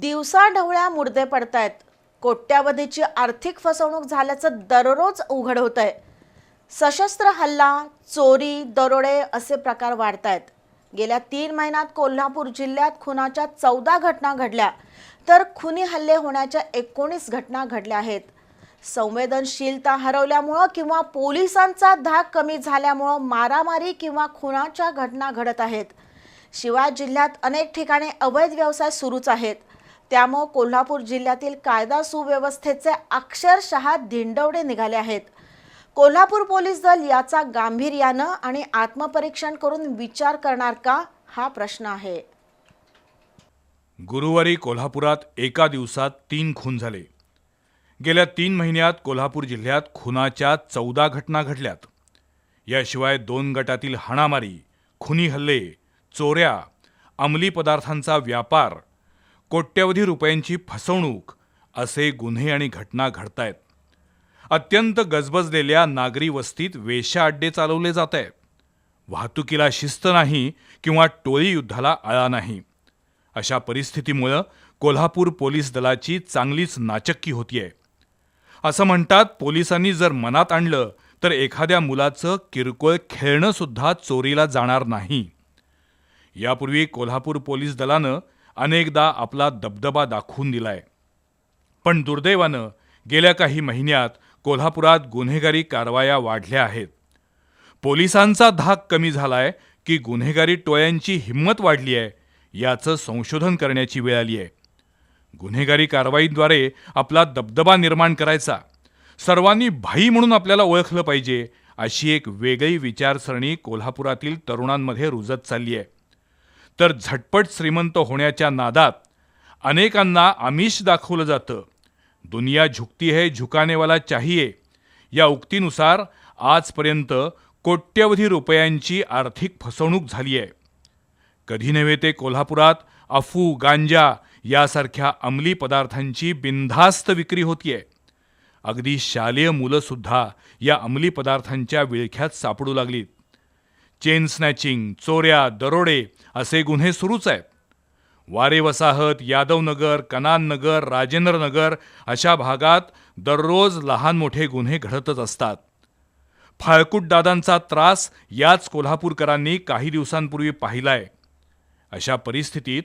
दिवसाढवळ्या मुर्दे पडतायत. कोट्यावधीची आर्थिक फसवणूक झाल्याचं दररोज उघड होत आहे सशस्त्र हल्ला चोरी दरोडे असे प्रकार वाढत आहेत गेल्या तीन महिन्यात कोल्हापूर जिल्ह्यात खुनाच्या चौदा घटना घडल्या. तर खुनी हल्ले होण्याच्या एकोणीस घटना घडल्या आहेत. संवेदनशीलता हरवल्यामुळं किंवा पोलिसांचा धाक कमी झाल्यामुळं मारामारी किंवा खुनाच्या घटना घडत आहेत. शिवाय जिल्ह्यात अनेक ठिकाणी अवैध व्यवसाय सुरूच आहेत. त्यामुळं कोल्हापूर जिल्ह्यातील कायदा सुव्यवस्थेचे अक्षरशः धिंडवडे निघाले आहेत. कोल्हापूर पोलीस दल याचा गांभीर्यानं आणि आत्मपरीक्षण करून विचार करणार का हा प्रश्न आहे. गुरुवारी कोल्हापुरात एका दिवसात तीन खून झाले. गेल्या तीन महिन्यात कोल्हापूर जिल्ह्यात खुनाच्या चौदा घटना घडल्यात. याशिवाय दोन गटातील हाणामारी खुनी हल्ले चोऱ्या अंमली पदार्थांचा व्यापार कोट्यवधी रुपयांची फसवणूक असे गुन्हे आणि घटना घडतायत. अत्यंत गजबजलेल्या नागरी वस्तीत वेश्या अड्डे चालवले जात आहेत वाहतुकीला शिस्त नाही किंवा टोळी युद्धाला आळा नाही. अशा परिस्थितीमुळं कोल्हापूर पोलीस दलाची चांगलीच नाचक्की होतीये. असं म्हणतात पोलिसांनी जर मनात आणलं तर एखाद्या मुलाचं किरकोळ खेळणं सुद्धा चोरीला जाणार नाही. यापूर्वी कोल्हापूर पोलीस दलानं अनेकदा आपला दबदबा दाखवून दिलाय. पण दुर्दैवानं गेल्या काही महिन्यात कोल्हापुरात गुन्हेगारी कारवाया वाढल्या आहेत. पोलिसांचा धाक कमी झालाय की गुन्हेगारी टोळ्यांची हिंमत वाढली आहे याचं संशोधन करण्याची वेळ आली आहे. गुन्हेगारी कारवाईद्वारे आपला दबदबा निर्माण करायचा सर्वांनी भाई म्हणून आपल्याला ओळखलं पाहिजे अशी एक वेगळी विचारसरणी कोल्हापुरातील तरुणांमध्ये रुजत चालली आहे. तर झटपट श्रीमंत होण्याच्या नादात अनेकांना आमिष दाखवलं जातं. दुनिया झुकती है झुकानेवाला चाहिये या उक्तीनुसार आजपर्यंत कोट्यवधी रुपयांची आर्थिक फसवणूक झाली आहे. कधी नव्हे ते कोल्हापुरात अफू गांजा यासारख्या अंमली पदार्थांची बिनधास्त विक्री होतीये. अगदी शालेय मुलंसुद्धा या अंमली पदार्थांच्या विळख्यात सापडू लागलीत. चेन स्नॅचिंग चोऱ्या दरोडे असे गुन्हे सुरूच आहेत. वारे वसाहत यादवनगर कनाननगर राजेंद्रनगर अशा भागात दररोज लहान मोठे गुन्हे घडतच असतात. फाळकूट दादांचा त्रास याच कोल्हापूरकरांनी काही दिवसांपूर्वी पाहिलाय. अशा परिस्थितीत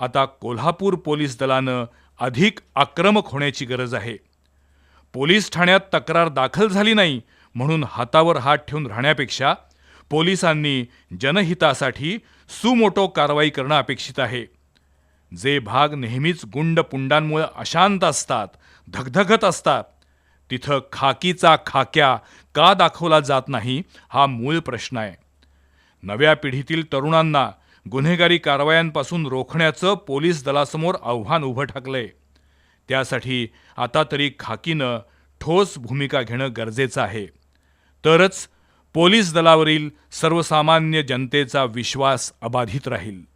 आता कोल्हापूर पोलीस दलानं अधिक आक्रमक होण्याची गरज आहे. पोलीस ठाण्यात तक्रार दाखल झाली नाही म्हणून हातावर हात ठेवून राहण्यापेक्षा पोलिसांनी जनहितासाठी सुमोटो कारवाई करणं अपेक्षित आहे. जे भाग नेहमीच गुंडपुंडांमुळे अशांत असतात धगधगत असतात तिथं खाकीचा खाक्या का दाखवला जात नाही हा मूळ प्रश्न आहे. नव्या पिढीतील तरुणांना गुन्हेगारी कारवायांपासून रोखण्याचं पोलीस दलासमोर आव्हान उभं ठाकलंय. त्यासाठी आता तरी खाकीनं ठोस भूमिका घेणं गरजेचं आहे. तरच पोलीस दलावरील सर्वसामान्य जनतेचा विश्वास अबाधित राहील.